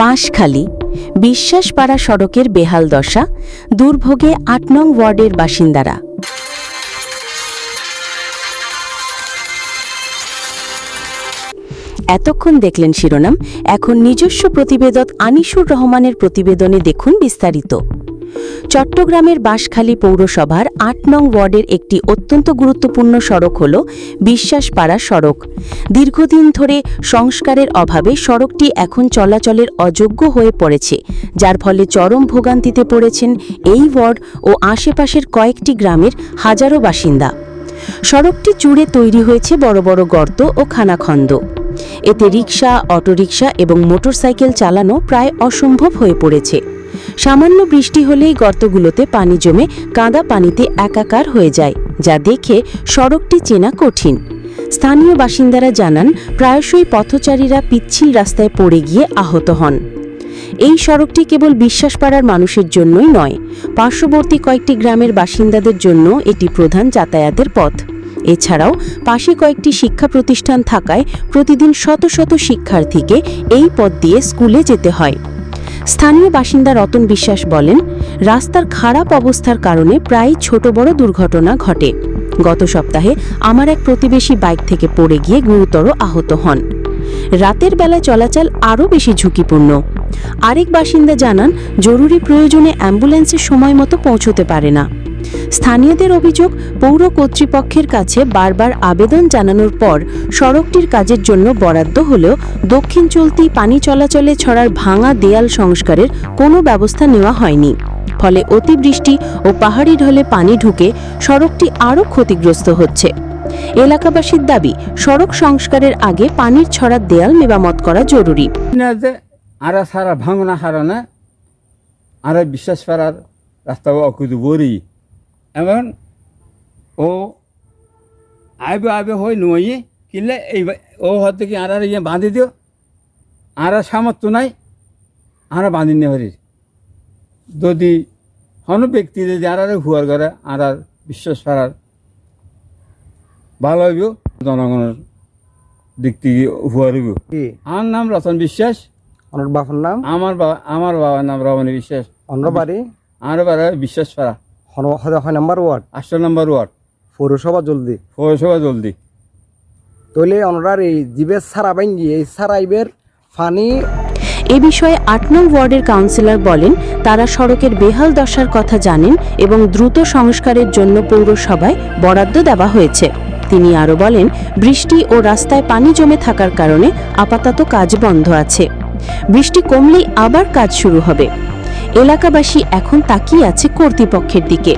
বাঁশখালী, বিশ্বাসপাড়া সড়কের বেহাল দশা, দুর্ভোগে আট নং ওয়ার্ডের বাসিন্দারা। এতক্ষণ দেখলেন শিরোনাম, এখন নিজস্ব প্রতিবেদক আনিসুর রহমানের প্রতিবেদনে দেখুন বিস্তারিত। চট্টগ্রামের বাঁশখালী পৌরসভার আট নং ওয়ার্ডের একটি অত্যন্ত গুরুত্বপূর্ণ সড়ক হল বিশ্বাসপাড়া সড়ক। দীর্ঘদিন ধরে সংস্কারের অভাবে সড়কটি এখন চলাচলের অযোগ্য হয়ে পড়েছে, যার ফলে চরম ভোগান্তিতে পড়েছেন এই ওয়ার্ড ও আশেপাশের কয়েকটি গ্রামের হাজারো বাসিন্দা। সড়কটি জুড়ে তৈরি হয়েছে বড় বড় গর্ত ও খানাখন্দ। এতে রিকশা, অটোরিকশা এবং মোটরসাইকেল চালানো প্রায় অসম্ভব হয়ে পড়েছে। সামান্য বৃষ্টি হলেই গর্তগুলোতে পানি জমে কাদা পানিতে একাকার হয়ে যায়, যা দেখে সড়কটি চেনা কঠিন। স্থানীয় বাসিন্দারা জানান, প্রায়শই পথচারীরা পিচ্ছিল রাস্তায় পড়ে গিয়ে আহত হন। এই সড়কটি কেবল বিশ্বাসপাড়ার মানুষের জন্যই নয়, পার্শ্ববর্তী কয়েকটি গ্রামের বাসিন্দাদের জন্য এটি প্রধান যাতায়াতের পথ। এছাড়াও পাশে কয়েকটি শিক্ষা প্রতিষ্ঠান থাকায় প্রতিদিন শত শত শিক্ষার্থীকে এই পথ দিয়ে স্কুলে যেতে হয়। স্থানীয় বাসিন্দা রতন বিশ্বাস বলেন, রাস্তার খারাপ অবস্থার কারণে প্রায় ছোট বড় দুর্ঘটনা ঘটে। গত সপ্তাহে আমার এক প্রতিবেশী বাইক থেকে পড়ে গিয়ে গুরুতর আহত হন। রাতের বেলা চলাচল আরও বেশি ঝুঁকিপূর্ণ। আরেক বাসিন্দা জানান, জরুরি প্রয়োজনে অ্যাম্বুলেন্সে সময় মতো পৌঁছতে পারে না। স্থানীয়দের অভিযোগ, পৌর কর্তৃপক্ষের কাছে বারবার আবেদন জানানোর পর সড়কটির কাজের জন্য বরাদ্দ হলেও দক্ষিণ চলতি পানি চলাচলে ছড়ার ভাঙা দেয়াল সংস্কারের কোনো ব্যবস্থা নেওয়া হয়নি। ফলে অতিবৃষ্টি ও পাহাড়ি ঢলে পানি ঢুকে সড়কটি আরও ক্ষতিগ্রস্ত হচ্ছে। এলাকাবাসীর দাবি, সড়ক সংস্কারের আগে পানির ছড়ার দেয়াল মেরামত করা জরুরি। সারা ভাঙনা হারানা, আর বিশ্বাস করার রাস্তা অকুদু এমন? ও আইবে আইবে হই নই কিনলে এই ও হয়তো কি আর ইয়ে বাঁধি দিও? আর সামর্থ্য নাই? আর বাঁধি নে হরি যদি হন ব্যক্তি যদি আর হুয়ার করে আর বিশ্বাস করার ভালো হইব জনগণের দিক থেকে হুয়ার হইব। আমার নাম রতন বিশ্বাস। অনর বাপর নাম? আমার বাবা আমার বাবার নাম রমণী বিশ্বাস। অনর বাড়ি আমার বিশ্বাস পাড়া হয় নাম্বার ওয়ার্ড? আটশো নম্বর ওয়ার্ড। পৌরসভা জলদি। পৌরসভা জলদি। তৈলে অনরার এই জীবের সারা বাইঙ্গি এই সারাইবের ফানি এ বিষয়ে আট নং ওয়ার্ডের কাউন্সিলর বলেন তারা সড়কের বেহাল দশার কথা জানেন এবং দ্রুত সংস্কারের জন্য পৌরসভায় বরাদ্দ দেওয়া হয়েছে। তিনি আরও বলেন বৃষ্টি ও রাস্তায় পানি জমে থাকার কারণে আপাতত কাজ বন্ধ আছে। বৃষ্টি কমলেই আবার কাজ শুরু হবে। এলাকাবাসী এখন তাকিয়ে আছে কর্তৃপক্ষের দিকে।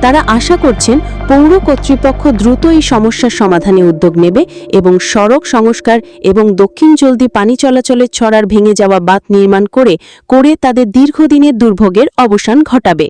তারা আশা করছেন পৌর কর্তৃপক্ষ দ্রুত এই সমস্যার সমাধানে উদ্যোগ নেবে এবং সড়ক সংস্কার এবং দক্ষিণ জলদি পানি চলাচলের ছড়ার ভেঙে যাওয়া বাঁধ নির্মাণ করে করে তাদের দীর্ঘদিনের দুর্ভোগের অবসান ঘটাবে।